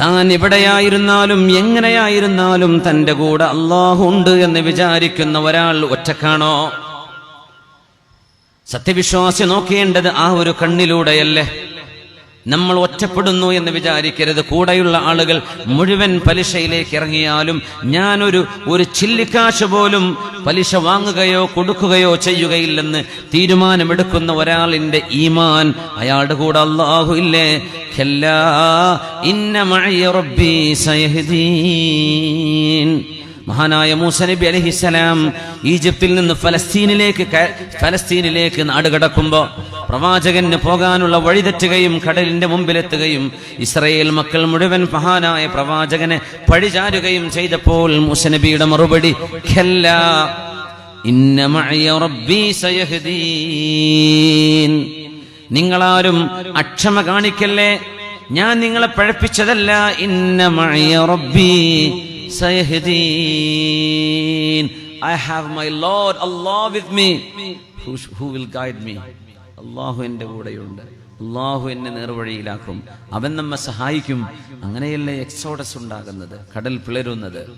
താൻ എവിടെയായിരുന്നാലും എങ്ങനെയായിരുന്നാലും തന്റെ കൂടെ അള്ളാഹുണ്ട് എന്ന് വിചാരിക്കുന്ന ഒരാൾ ഒറ്റക്കാണോ? സത്യവിശ്വാസി നോക്കേണ്ടത് ആ ഒരു കണ്ണിലൂടെയല്ലേ. നമ്മൾ ഒറ്റപ്പെടുന്നു എന്ന് വിചാരിക്കരുത്. കൂടെയുള്ള ആളുകൾ മുഴുവൻ പലിശയിലേക്ക് ഇറങ്ങിയാലും ഞാനൊരു ഒരു ചില്ലിക്കാശ് പോലും പലിശ വാങ്ങുകയോ കൊടുക്കുകയോ ചെയ്യുകയില്ലെന്ന് തീരുമാനമെടുക്കുന്ന ഒരാളിന്റെ ഈമാൻ അയാളുടെ കൂടെ അള്ളാഹു ഇല്ലേ? ഖല്ലാ റബ്ബി മഹാനായ മൂസ നബി അലഹിസലാം ഈജിപ്തിൽ നിന്ന് ഫലസ്തീനിലേക്ക് ഫലസ്തീനിലേക്ക് നാടുകടക്കുമ്പോൾ പ്രവാചകന് പോകാനുള്ള വഴിതെറ്റുകയും കടലിന്റെ മുമ്പിലെത്തുകയും ഇസ്രയേൽ മക്കൾ മുഴുവൻ മഹാനായ പ്രവാചകനെ പഴിചാരുകയും ചെയ്തപ്പോൾ മൂസ നബിയുടെ മറുപടി "ഖല്ലാ, ഇന്ന മഅയ റബ്ബി സയഹ്ദീൻ." നിങ്ങളാരും അക്ഷമ കാണിക്കല്ലേ ഞാൻ നിങ്ങളെ പഴപ്പിച്ചതല്ല ഇന്ന മഅയ റബ്ബി I I have my lord Allah with Who, who will guide me? അള്ളാഹു എന്റെ കൂടെയുണ്ട്. അള്ളാഹു എന്നെ നേർവഴിയിലാക്കും. അവൻ നമ്മെ സഹായിക്കും. അങ്ങനെയല്ലേ എക്സോഡസ് ഉണ്ടാകുന്നത്? കടൽ പിളരുന്നത്.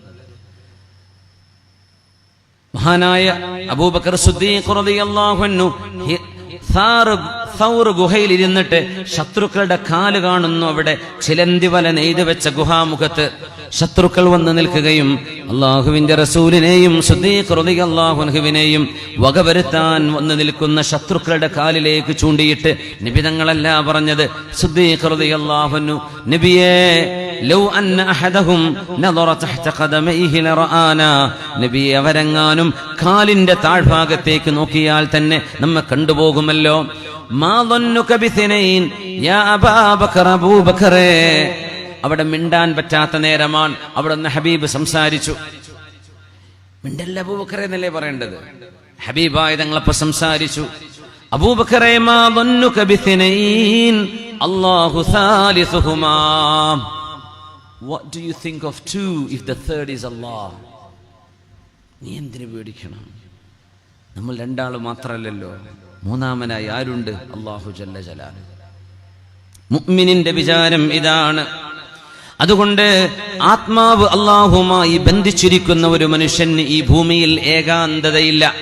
മഹാനായ അബൂബക്കർ സിദ്ദീഖ് റളിയല്ലാഹു അൻഹു ഹി- സാറ് സൗർ ഗുഹയിൽ ഇരുന്നിട്ട് ശത്രുക്കളുടെ കാൽ കാണുന്നു അവിടെ. ചിലന്തി വല നെയ്തു വെച്ച ഗുഹാമുഖത്ത് ശത്രുക്കൾ വന്ന് നിൽക്കുകയും അള്ളാഹുവിന്റെ റസൂലിനെയും റളിയല്ലാഹുവിനെയും വകവരുത്താൻ വന്ന് നിൽക്കുന്ന ശത്രുക്കളുടെ കാലിലേക്ക് ചൂണ്ടിയിട്ട് നിബിതങ്ങളല്ല പറഞ്ഞത്. റളിയല്ലാഹുവിനു നബിയേ ലൗ അന്ന അഹദഹും നദറ തഹ്ത ഖദമൈഹി അവരെങ്ങാനും കാലിന്റെ താഴ്ഭാഗത്തേക്ക് നോക്കിയാൽ തന്നെ നമ്മെ കണ്ടുപോകുമല്ലോ. അവിടെ മിണ്ടാൻ പറ്റാത്ത നേരമാണ്. അവിടെ ഒന്ന് ഹബീബ് സംസാരിച്ചു. മിണ്ടല്ല അബൂബക്കറെ എന്നല്ലേ പറയേണ്ടത്? ഹബീബായ തങ്ങളപ്പം സംസാരിച്ചു. അബൂബക്കറെ നീ എന്തിനു പേടിക്കണം? നമ്മൾ രണ്ടാൾ മാത്രമല്ലല്ലോ മൂന്നാമനായി ആരുണ്ട്? അള്ളാഹു ജല്ല മുഅ്മിനിന്റെ വിചാരം ഇതാണ്. അതുകൊണ്ട് ആത്മാവ് അള്ളാഹുമായി ബന്ധിച്ചിരിക്കുന്ന ഒരു മനുഷ്യന് ഈ ഭൂമിയിൽ ഏകാന്തതയില്ല.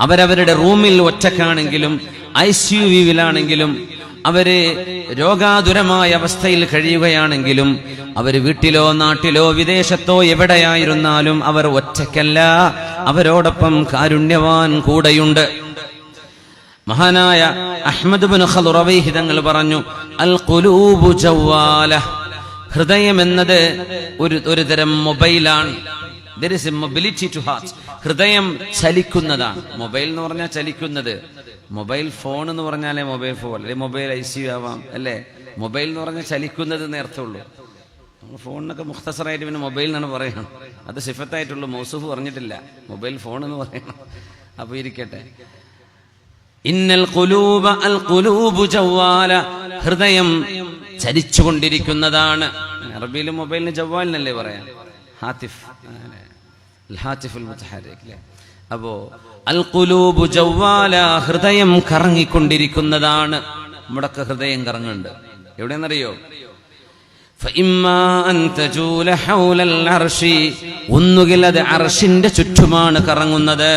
അവരവരുടെ റൂമിൽ ഒറ്റക്കാണെങ്കിലും ഐ സി യു വിയിലാണെങ്കിലും അവർ രോഗാതുരമായ അവസ്ഥയിൽ കഴിയുകയാണെങ്കിലും അവർ വീട്ടിലോ നാട്ടിലോ വിദേശത്തോ എവിടെയായിരുന്നാലും അവർ ഒറ്റക്കല്ല അവരോടൊപ്പം കാരുണ്യവാൻ കൂടെയുണ്ട്. മഹാനായ അഹമ്മദ് ബിൻ ഖലുറവൈഹി തങ്ങൾ പറഞ്ഞു അൽ കുലൂബു ജവ്വാല. ഹൃദയം എന്നത് ഒരു ഒരു തരം മൊബൈലാണ്. മൊബിലിറ്റി ടു ഹാർട്ട് ഹൃദയം ചലിക്കുന്നതാണ്. മൊബൈൽ എന്ന് പറഞ്ഞാൽ ചലിക്കുന്നത്. മൊബൈൽ ഫോൺ എന്ന് പറഞ്ഞാലേ മൊബൈൽ ഫോൺ അല്ലെ മൊബൈൽ ഐ സി ആവാം അല്ലേ? മൊബൈൽ എന്ന് പറഞ്ഞാൽ ചലിക്കുന്നത് നേരത്തുള്ളൂ ഫോണിനൊക്കെ മുഖ്തസറായിട്ട് പിന്നെ മൊബൈൽ എന്നാണ് പറയണം അത് സിഫത്തായിട്ടുള്ളൂ മൗസൂഫ് പറഞ്ഞിട്ടില്ല. മൊബൈൽ ഫോൺ എന്ന് പറയണം. അപ്പൊ ഇരിക്കട്ടെ. ഇന്നൽ കുലൂബ അൽ കുലൂബു ജവ്വാല. ഹൃദയം ചലിച്ചുകൊണ്ടിരിക്കുന്നതാണ് അറബിയിൽ മൊബൈലിന് ജവ്വാൽ എന്നല്ലേ പറയാം? ഹാത്തിഫ്. ഹാത്തിഫുൽ അപ്പോ അൽ കുലൂബു ജവ്വാല ഹൃദയം കറങ്ങിക്കൊണ്ടിരിക്കുന്നതാണ്. മുടക്ക ഹൃദയം കറങ്ങുന്നുണ്ട്. എവിടെയെന്നറിയോ ഒന്നുകിൽ അത് അർഷിന്റെ ചുറ്റുമാണ് കറങ്ങുന്നത്.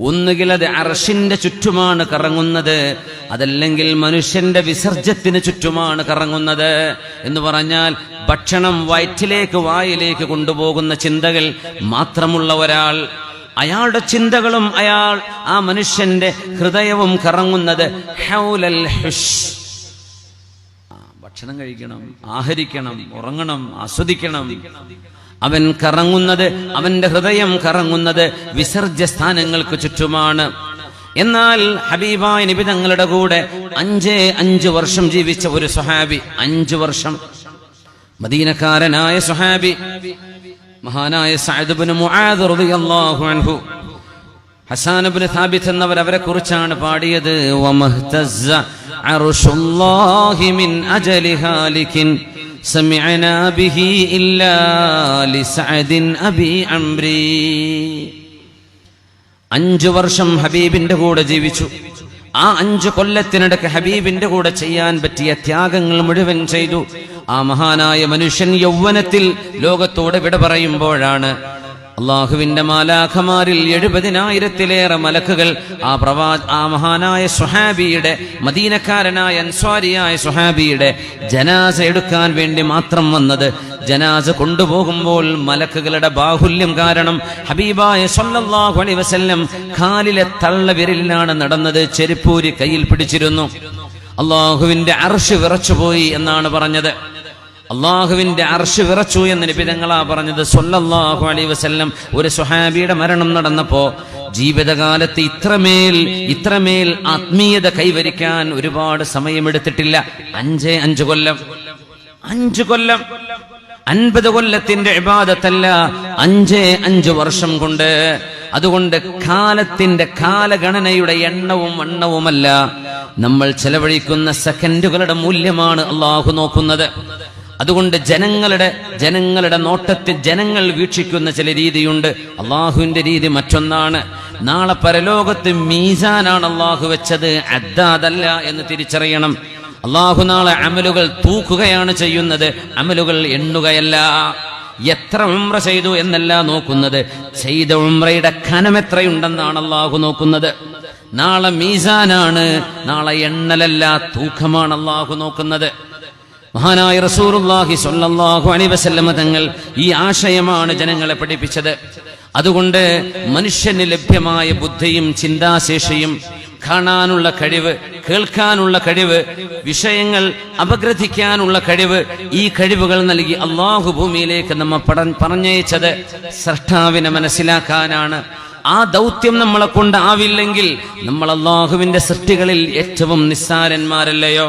ഒന്നുകിൽ അത് അർഷിന്റെ ചുറ്റുമാണ് കറങ്ങുന്നത് അതല്ലെങ്കിൽ മനുഷ്യന്റെ വിസർജ്യത്തിന് ചുറ്റുമാണ് കറങ്ങുന്നത് എന്ന് പറഞ്ഞാൽ ഭക്ഷണം വയറ്റിലേക്ക് വായിലേക്ക് കൊണ്ടുപോകുന്ന ചിന്തകൾ മാത്രമുള്ള ഒരാൾ അയാളുടെ ചിന്തകളും അയാൾ ആ മനുഷ്യന്റെ ഹൃദയവും കറങ്ങുന്നത് ഹൗലൽ ഹുഷ്. ഭക്ഷണം കഴിക്കണം ആഹരിക്കണം ഉറങ്ങണം ആസ്വദിക്കണം. അവൻ കറങ്ങുന്നത് അവന്റെ ഹൃദയം കറങ്ങുന്നത് വിസർജ്യ സ്ഥാനങ്ങൾക്ക് ചുറ്റുമാണ്. എന്നാൽ ഹബീബായ നബി തങ്ങളുടെ കൂടെ അഞ്ചേ അഞ്ച് വർഷം ജീവിച്ച ഒരു സുഹാബി അഞ്ചു വർഷം. മദീനക്കാരനായ സുഹാബി മഹാനായ സഅദ് ഇബ്നു മുആദ് റളിയല്ലാഹു അൻഹു. ഹസാൻ ഇബ്നു സാബിത്ത് എന്നവർ അവരെ കുറിച്ചാണ് പാടിയത്. അഞ്ചു വർഷം ഹബീബിന്റെ കൂടെ ജീവിച്ചു. ആ അഞ്ചു കൊല്ലത്തിനിടയ്ക്ക് ഹബീബിന്റെ കൂടെ ചെയ്യാൻ പറ്റിയ ത്യാഗങ്ങൾ മുഴുവൻ ചെയ്തു. ആ മഹാനായ മനുഷ്യൻ യൗവനത്തിൽ ലോകത്തോട് വിട പറയുമ്പോഴാണ് അള്ളാഹുവിന്റെ മാലാഖമാരിൽ എഴുപതിനായിരത്തിലേറെ മലക്കുകൾ ആ പ്രവാ ആ മഹാനായ സുഹാബിയുടെ മദീനക്കാരനായ അൻസ്വാരിയായ സുഹാബിയുടെ ജനാസ എടുക്കാൻ വേണ്ടി മാത്രം വന്നത്. ജനാസ കൊണ്ടുപോകുമ്പോൾ മലക്കുകളുടെ ബാഹുല്യം കാരണം ഹബീബായ സല്ലല്ലാഹു അലൈഹി വസല്ലം കാലിലെ തള്ളവിരലിലാണ് നടന്നത് ചെരുപ്പൂരി കയ്യിൽ പിടിച്ചിരുന്നു. അള്ളാഹുവിന്റെ അർഷ് വിറച്ചുപോയി എന്നാണ് പറഞ്ഞത്. അള്ളാഹുവിന്റെ അർഷ് വിറച്ചു എന്ന് നിബിതങ്ങളാ പറഞ്ഞത് സൊല്ലാഹു അലൈ വസ്ല്ലം. ഒരു സുഹാബിയുടെ മരണം നടന്നപ്പോ ജീവിതകാലത്ത് ഇത്രമേൽ ഇത്രമേൽ ആത്മീയത കൈവരിക്കാൻ ഒരുപാട് സമയമെടുത്തിട്ടില്ല. അഞ്ചേ അഞ്ചു കൊല്ലം. അഞ്ചു കൊല്ലം. അൻപത് കൊല്ലത്തിന്റെ ഇബാദത്തല്ല അഞ്ചേ അഞ്ചു വർഷം കൊണ്ട്. അതുകൊണ്ട് കാലത്തിന്റെ കാലഗണനയുടെ എണ്ണവും വണ്ണവുമല്ല. നമ്മൾ ചെലവഴിക്കുന്ന സെക്കൻഡുകളുടെ മൂല്യമാണ് അള്ളാഹു നോക്കുന്നത്. അതുകൊണ്ട് ജനങ്ങളുടെ ജനങ്ങളുടെ നോട്ടത്തിൽ ജനങ്ങൾ വീക്ഷിക്കുന്ന ചില രീതിയുണ്ട്. അള്ളാഹുവിന്റെ രീതി മറ്റൊന്നാണ്. നാളെ പരലോകത്ത് മീസാനാണ് അള്ളാഹു വെച്ചത്. അദ്ദാതല്ല എന്ന് തിരിച്ചറിയണം. അള്ളാഹു നാളെ അമലുകൾ തൂക്കുകയാണ് ചെയ്യുന്നത്. അമലുകൾ എണ്ണുകയല്ല. എത്ര ഉമ്ര ചെയ്തു എന്നല്ല നോക്കുന്നത്. ചെയ്ത ഉമ്രയുടെ ഖനം എത്രയുണ്ടെന്നാണ് അള്ളാഹു നോക്കുന്നത്. നാളെ മീസാനാണ്. നാളെ എണ്ണലല്ല തൂക്കമാണ് അള്ളാഹു നോക്കുന്നത്. മഹാനായ റസൂറുല്ലാഹി അലൈഹി വസല്ലമ തങ്ങൾ ഈ ആശയമാണ് ജനങ്ങളെ പഠിപ്പിച്ചത്. അതുകൊണ്ട് മനുഷ്യന് ലഭ്യമായ ബുദ്ധിയും ചിന്താശേഷിയും കാണാനുള്ള കഴിവ് കേൾക്കാനുള്ള കഴിവ് വിഷയങ്ങൾ അപഗ്രഥിക്കാനുള്ള കഴിവ് ഈ കഴിവുകൾ നൽകി അള്ളാഹു ഭൂമിയിലേക്ക് നമ്മ പറഞ്ഞയച്ചത് സൃഷ്ടാവിനെ മനസ്സിലാക്കാനാണ്. ആ ദൗത്യം നമ്മളെ കൊണ്ടാവില്ലെങ്കിൽ നമ്മൾ അള്ളാഹുവിന്റെ സൃഷ്ടികളിൽ ഏറ്റവും നിസ്സാരന്മാരല്ലയോ?